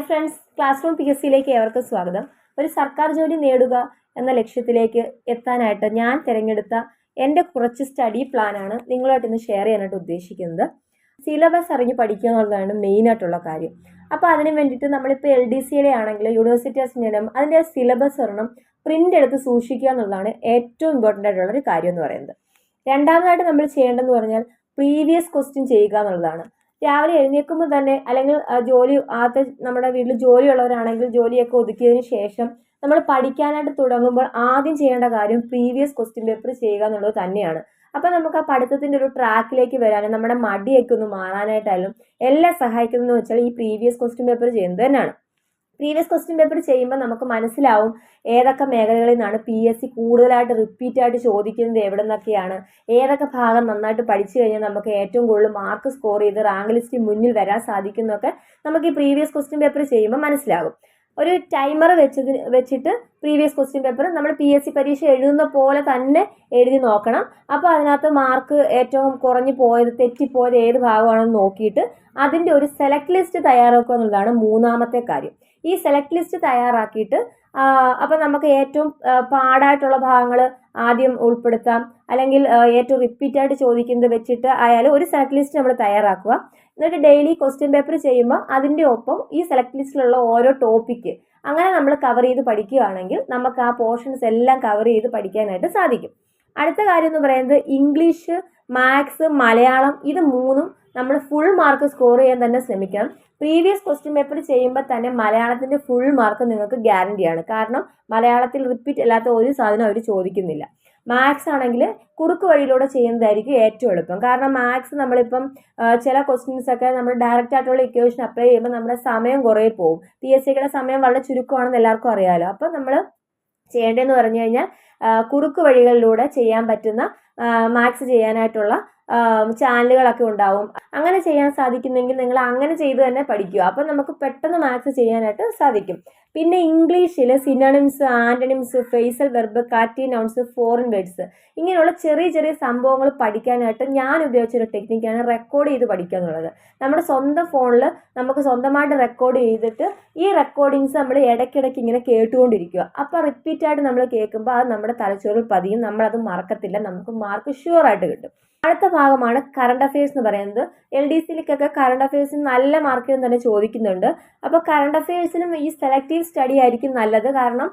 Hi friends classroom P S സിയിലേക്ക് ഏവർക്കും സ്വാഗതം. ഒരു സർക്കാർ ജോലി നേടുക എന്ന ലക്ഷ്യത്തിലേക്ക് എത്താനായിട്ട് ഞാൻ തിരഞ്ഞെടുത്ത എന്റെ കുറച്ച് സ്റ്റഡി പ്ലാനാണ് നിങ്ങളുമായിട്ട് ഇന്ന് ഷെയർ ചെയ്യാനായിട്ട് ഉദ്ദേശിക്കുന്നത്. സിലബസ് അറിഞ്ഞ് പഠിക്കുക എന്നുള്ളതാണ് മെയിനായിട്ടുള്ള കാര്യം. അപ്പോൾ അതിന് വേണ്ടിയിട്ട് നമ്മളിപ്പോൾ എൽ ഡി സിയുടെ ആണെങ്കിൽ യൂണിവേഴ്സിറ്റി ഇന്ത്യയിലും അതിന്റെ സിലബസ് ഒരെണ്ണം പ്രിന്റ് എടുത്ത് സൂക്ഷിക്കുക എന്നുള്ളതാണ് ഏറ്റവും ഇമ്പോർട്ടന്റ് ആയിട്ടുള്ള ഒരു കാര്യം എന്ന് പറയുന്നത്. രണ്ടാമതായിട്ട് നമ്മൾ ചെയ്യേണ്ടതെന്ന് പറഞ്ഞാൽ പ്രീവിയസ് ക്വസ്റ്റ്യൻ ചെയ്യുക എന്നുള്ളതാണ്. രാവിലെ എഴുന്നേൽക്കുമ്പോൾ തന്നെ അല്ലെങ്കിൽ ജോലി ആദ്യത്തെ നമ്മുടെ വീട്ടിൽ ജോലിയുള്ളവരാണെങ്കിൽ ജോലിയൊക്കെ ഒതുക്കിയതിന് ശേഷം നമ്മൾ പഠിക്കാനായിട്ട് തുടങ്ങുമ്പോൾ ആദ്യം ചെയ്യേണ്ട കാര്യം പ്രീവിയസ് ക്വസ്റ്റ്യൻ പേപ്പർ ചെയ്യുക എന്നുള്ളത് തന്നെയാണ്. അപ്പോൾ നമുക്ക് ആ പഠിത്തത്തിന്റെ ഒരു ട്രാക്കിലേക്ക് വരാനും നമ്മുടെ മടിയൊക്കെ ഒന്ന് മാറാനായിട്ടായാലും എല്ലാം സഹായിക്കുന്നതെന്ന് വെച്ചാൽ ഈ പ്രീവിയസ് ക്വസ്റ്റ്യൻ പേപ്പർ ചെയ്യുന്നത് തന്നെയാണ്. പ്രീവിയസ് ക്വസ്റ്റ്യൻ പേപ്പർ ചെയ്യുമ്പോൾ നമുക്ക് മനസ്സിലാവും ഏതൊക്കെ മേഖലകളിൽ നിന്നാണ് പി എസ് സി കൂടുതലായിട്ട് റിപ്പീറ്റ് ആയിട്ട് ചോദിക്കുന്നത് എവിടെ നിന്നൊക്കെയാണ് ഏതൊക്കെ ഭാഗം നന്നായിട്ട് പഠിച്ചു കഴിഞ്ഞാൽ നമുക്ക് ഏറ്റവും കൂടുതൽ മാർക്ക് സ്കോർ ചെയ്ത് റാങ്ക് ലിസ്റ്റിൽ മുന്നിൽ വരാൻ സാധിക്കുന്നതൊക്കെ നമുക്ക് ഈ പ്രീവിയസ് ക്വസ്റ്റ്യൻ പേപ്പർ ചെയ്യുമ്പോൾ മനസ്സിലാകും. ഒരു ടൈമർ വെച്ചതിന് വെച്ചിട്ട് പ്രീവിയസ് ക്വസ്റ്റ്യൻ പേപ്പർ നമ്മൾ പി എസ് സി പരീക്ഷ എഴുതുന്ന പോലെ തന്നെ എഴുതി നോക്കണം. അപ്പോൾ അതിനകത്ത് മാർക്ക് ഏറ്റവും കുറഞ്ഞു പോയത് തെറ്റിപ്പോയത് ഏത് ഭാഗമാണെന്ന് നോക്കിയിട്ട് അതിന്റെ ഒരു സെലക്ട് ലിസ്റ്റ് തയ്യാറാക്കുക എന്നുള്ളതാണ് മൂന്നാമത്തെ കാര്യം. ഈ സെലക്ട് ലിസ്റ്റ് തയ്യാറാക്കിയിട്ട് അപ്പോൾ നമുക്ക് ഏറ്റവും പാടായിട്ടുള്ള ഭാഗങ്ങൾ ആദ്യം ഉൾപ്പെടുത്താം. അല്ലെങ്കിൽ ഏറ്റവും റിപ്പീറ്റായിട്ട് ചോദിക്കുന്നത് വെച്ചിട്ട് ആയാലും ഒരു സെലക്ട് ലിസ്റ്റ് നമ്മൾ തയ്യാറാക്കുക. എന്നിട്ട് ഡെയിലി ക്വസ്റ്റ്യൻ പേപ്പർ ചെയ്യുമ്പോൾ അതിന്റെ ഒപ്പം ഈ സെലക്ട് ലിസ്റ്റിലുള്ള ഓരോ ടോപ്പിക്ക് അങ്ങനെ നമ്മൾ കവർ ചെയ്ത് പഠിക്കുകയാണെങ്കിൽ നമുക്ക് ആ പോർഷൻസ് എല്ലാം കവർ ചെയ്ത് പഠിക്കാനായിട്ട് സാധിക്കും. അടുത്ത കാര്യം എന്ന് പറയുന്നത് ഇംഗ്ലീഷ് മാത്സ് മലയാളം ഇത് മൂന്നും നമ്മൾ ഫുൾ മാർക്ക് സ്കോർ ചെയ്യാൻ തന്നെ ശ്രമിക്കണം പ്രീവിയസ് ക്വസ്റ്റ്യൻ പേപ്പർ ചെയ്യുമ്പോൾ തന്നെ മലയാളത്തിന്റെ ഫുൾ മാർക്ക് നിങ്ങൾക്ക് ഗ്യാരണ്ടിയാണ് കാരണം മലയാളത്തിൽ റിപ്പീറ്റ് അല്ലാത്ത ഒരു സാധനം അവർ ചോദിക്കുന്നില്ല. മാത്സ് ആണെങ്കിൽ കുറുക്ക് വഴിയിലൂടെ ചെയ്യുന്നതായിരിക്കും ഏറ്റവും എളുപ്പം. കാരണം മാത്സ് നമ്മളിപ്പം ചില ക്വസ്റ്റ്യൻസ് ഒക്കെ നമ്മൾ ഡയറക്റ്റ് ആയിട്ടുള്ള ഇക്വേഷൻ അപ്ലൈ ചെയ്യുമ്പോൾ നമ്മുടെ സമയം കുറേ പോകും. പി എസ് സിയുടെ സമയം വളരെ ചുരുക്കമാണെന്ന് എല്ലാവർക്കും അറിയാമല്ലോ അപ്പം നമ്മൾ ചെയ്യേണ്ടതെന്ന് പറഞ്ഞു കഴിഞ്ഞാൽ കുറുക്ക് വഴികളിലൂടെ ചെയ്യാൻ പറ്റുന്ന മാത്സ് ചെയ്യാനായിട്ടുള്ള ചാനലുകളൊക്കെ ഉണ്ടാവും. അങ്ങനെ ചെയ്യാൻ സാധിക്കുന്നെങ്കിൽ നിങ്ങൾ അങ്ങനെ ചെയ്ത് തന്നെ പഠിക്കുക. അപ്പം നമുക്ക് പെട്ടെന്ന് മാത്സ് ചെയ്യാനായിട്ട് സാധിക്കും. പിന്നെ ഇംഗ്ലീഷിൽ സിനണിംസ് ആന്റണിംസ് ഫേസൽ വെർബ് കാറ്റി നൗൺസ് ഫോറിൻ വേർഡ്സ് ഇങ്ങനെയുള്ള ചെറിയ ചെറിയ സംഭവങ്ങൾ പഠിക്കാനായിട്ട് ഞാൻ ഉപയോഗിച്ചൊരു ടെക്നിക്കാണ് റെക്കോർഡ് ചെയ്ത് പഠിക്കുക എന്നുള്ളത്. നമ്മുടെ സ്വന്തം ഫോണിൽ നമുക്ക് സ്വന്തമായിട്ട് റെക്കോർഡ് ചെയ്തിട്ട് ഈ റെക്കോർഡിങ്സ് നമ്മൾ ഇടയ്ക്കിടയ്ക്ക് ഇങ്ങനെ കേട്ടുകൊണ്ടിരിക്കുക. അപ്പോൾ റിപ്പീറ്റായിട്ട് നമ്മൾ കേൾക്കുമ്പോൾ അത് നമ്മുടെ തലച്ചോറിൽ പതിയും. നമ്മളത് മറക്കത്തില്ല. നമുക്ക് മാർക്ക് ഷുവറായിട്ട് കിട്ടും. അടുത്ത ഭാഗമാണ് കറണ്ട് അഫയേഴ്സ് എന്ന് പറയുന്നത്. എൽ ഡി സിയിലേക്കൊക്കെ കറണ്ട് അഫയേഴ്സിന് നല്ല മാർക്ക് തന്നെ ചോദിക്കുന്നുണ്ട്. അപ്പോൾ കറണ്ട് അഫയേഴ്സിനും ഈ സെലക്റ്റീവ് സ്റ്റഡി ആയിരിക്കും നല്ലത്. കാരണം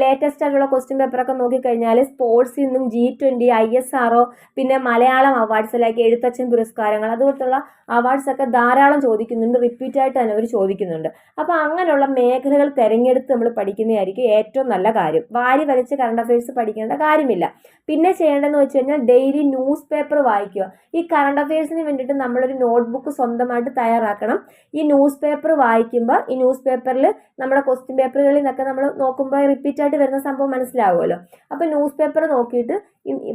ലേറ്റസ്റ്റ് ആയിട്ടുള്ള ക്വസ്റ്റ്യൻ പേപ്പറൊക്കെ നോക്കിക്കഴിഞ്ഞാൽ സ്പോർട്സിൽ നിന്നും G twenty I S R പിന്നെ മലയാളം അവാർഡ്സ് അവാർഡ്സിലേക്ക് എഴുത്തച്ഛൻ പുരസ്കാരങ്ങൾ അതുപോലത്തുള്ള അവാർഡ്സ് ഒക്കെ ധാരാളം ചോദിക്കുന്നുണ്ട്. റിപ്പീറ്റ് ആയിട്ട് തന്നെ അവർ ചോദിക്കുന്നുണ്ട്. അപ്പോൾ അങ്ങനെയുള്ള മേഖലകൾ തിരഞ്ഞെടുത്ത് നമ്മൾ പഠിക്കുന്നതായിരിക്കും ഏറ്റവും നല്ല കാര്യം. വാരി വലിച്ച് കറണ്ട് അഫയേഴ്സ് പഠിക്കേണ്ട കാര്യമില്ല. പിന്നെ ചെയ്യേണ്ടതെന്ന് വെച്ച് കഴിഞ്ഞാൽ ഡെയിലി ന്യൂസ് പേപ്പർ വായിക്കുക. ഈ കറണ്ട് അഫയേഴ്സിന് വേണ്ടിയിട്ട് നമ്മളൊരു നോട്ട്ബുക്ക് സ്വന്തമായിട്ട് തയ്യാറാക്കണം. ഈ ന്യൂസ് പേപ്പർ വായിക്കുമ്പോൾ ഈ ന്യൂസ് പേപ്പറിൽ നമ്മുടെ ക്വസ്റ്റ്യൻ പേപ്പറുകളിൽ നിന്നൊക്കെ നമ്മൾ നോക്കുമ്പോൾ റിപ്പീറ്റ് ആയിട്ട് വരുന്ന സംഭവം മനസ്സിലാവുമല്ലോ. അപ്പോൾ ന്യൂസ് പേപ്പർ നോക്കിയിട്ട്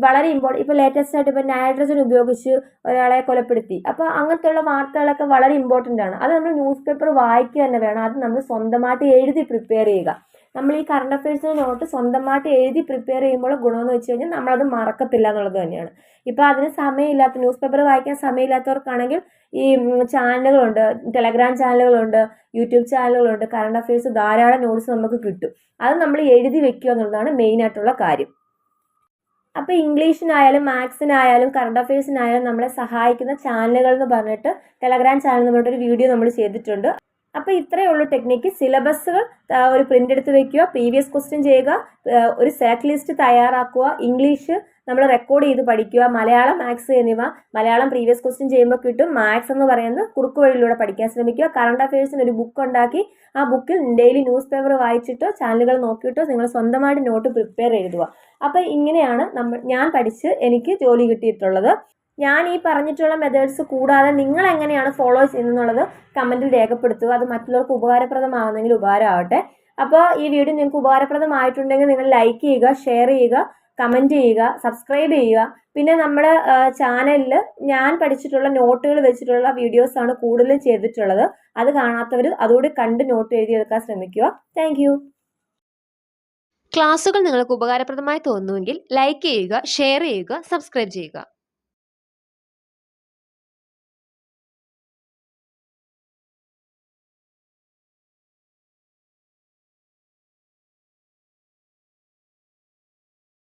വളരെ ഇമ്പോർട്ടന്റ് ഇപ്പോൾ ലേറ്റസ്റ്റ് ആയിട്ട് ഇപ്പോൾ നൈട്രജൻ ഉപയോഗിച്ച് ഒരാളെ കൊലപ്പെടുത്തി. അപ്പോൾ അങ്ങനത്തെയുള്ള വാർത്തകളൊക്കെ വളരെ ഇമ്പോർട്ടന്റ് ആണ്. അത് നമ്മൾ ന്യൂസ് പേപ്പർ വായിക്കുക തന്നെ വേണം. അത് നമ്മൾ സ്വന്തമായിട്ട് എഴുതി പ്രിപ്പയർ ചെയ്യുക. നമ്മൾ ഈ കറണ്ട് അഫയേഴ്സിന് നോട്ട് സ്വന്തമായിട്ട് എഴുതി പ്രിപ്പയർ ചെയ്യുമ്പോൾ ഗുണമെന്ന് വെച്ച് കഴിഞ്ഞാൽ നമ്മളത് മറക്കത്തില്ല എന്നുള്ളത് തന്നെയാണ്. ഇപ്പോൾ അതിന് സമയമില്ലാത്ത ന്യൂസ് പേപ്പർ വായിക്കാൻ സമയമില്ലാത്തവർക്കാണെങ്കിൽ ഈ ചാനലുകളുണ്ട് ടെലഗ്രാം ചാനലുകളുണ്ട് യൂട്യൂബ് ചാനലുകളുണ്ട് കറണ്ട് അഫയേഴ്സ് ധാരാളം നോട്ട്സ് നമുക്ക് കിട്ടും. അത് നമ്മൾ എഴുതി വെക്കുക എന്നുള്ളതാണ് മെയിനായിട്ടുള്ള കാര്യം. അപ്പോൾ ഇംഗ്ലീഷിനായാലും മാത്സിനായാലും കറണ്ട് അഫയേഴ്സിനായാലും നമ്മളെ സഹായിക്കുന്ന ചാനലുകൾ എന്ന് പറഞ്ഞിട്ട് ടെലഗ്രാം ചാനൽ എന്ന് പറഞ്ഞിട്ടൊരു വീഡിയോ നമ്മൾ ചെയ്തിട്ടുണ്ട്. അപ്പോൾ ഇത്രയേ ഉള്ളൂ ടെക്നിക്ക് സിലബസുകൾ ഒരു പ്രിന്റ് എടുത്ത് വെക്കുക പ്രീവിയസ് ക്വസ്റ്റ്യൻ ചെയ്യുക ഒരു സെലക്ട് ലിസ്റ്റ് തയ്യാറാക്കുക ഇംഗ്ലീഷ് നമ്മൾ റെക്കോർഡ് ചെയ്ത് പഠിക്കുക മലയാളം മാത്സ് എന്നിവ മലയാളം പ്രീവിയസ് ക്വസ്റ്റ്യൻ ചെയ്യുമ്പോൾ കിട്ടും. മാത്സ് എന്ന് പറയുന്നത് കുറുക്ക് വഴിയിലൂടെ പഠിക്കാൻ ശ്രമിക്കുക. കറണ്ട് അഫയേഴ്സിന് ഒരു ബുക്ക് ഉണ്ടാക്കി ആ ബുക്കിൽ ഡെയിലി ന്യൂസ് പേപ്പർ വായിച്ചിട്ടോ ചാനലുകൾ നോക്കിയിട്ടോ നിങ്ങൾ സ്വന്തമായിട്ട് നോട്ട് പ്രിപ്പയർ എഴുതുക. അപ്പോൾ ഇങ്ങനെയാണ് നമ്മൾ ഞാൻ പഠിച്ച് എനിക്ക് ജോലി കിട്ടിയിട്ടുള്ളത്. ഞാൻ ഈ പറഞ്ഞിട്ടുള്ള മെത്തേഡ്സ് കൂടാതെ നിങ്ങൾ എങ്ങനെയാണ് ഫോളോ ചെയ്യുന്നുള്ളത് കമന്റിൽ രേഖപ്പെടുത്തുക. അത് മറ്റുള്ളവർക്ക് ഉപകാരപ്രദമാകുന്നെങ്കിൽ ഉപകാരമാവട്ടെ. അപ്പോൾ ഈ വീഡിയോ നിങ്ങൾക്ക് ഉപകാരപ്രദമായിട്ടുണ്ടെങ്കിൽ നിങ്ങൾ ലൈക്ക് ചെയ്യുക ഷെയർ ചെയ്യുക കമന്റ് ചെയ്യുക സബ്സ്ക്രൈബ് ചെയ്യുക. പിന്നെ നമ്മുടെ ചാനലിൽ ഞാൻ പഠിച്ചിട്ടുള്ള നോട്ടുകൾ വെച്ചിട്ടുള്ള വീഡിയോസാണ് കൂടുതലും ചെയ്തിട്ടുള്ളത്. അത് കാണാത്തവർ അതുകൂടി കണ്ട് നോട്ട് എഴുതിയെടുക്കാൻ ശ്രമിക്കുക. താങ്ക് ക്ലാസുകൾ നിങ്ങൾക്ക് ഉപകാരപ്രദമായി തോന്നുമെങ്കിൽ ലൈക്ക് ചെയ്യുക ഷെയർ ചെയ്യുക സബ്സ്ക്രൈബ് ചെയ്യുക.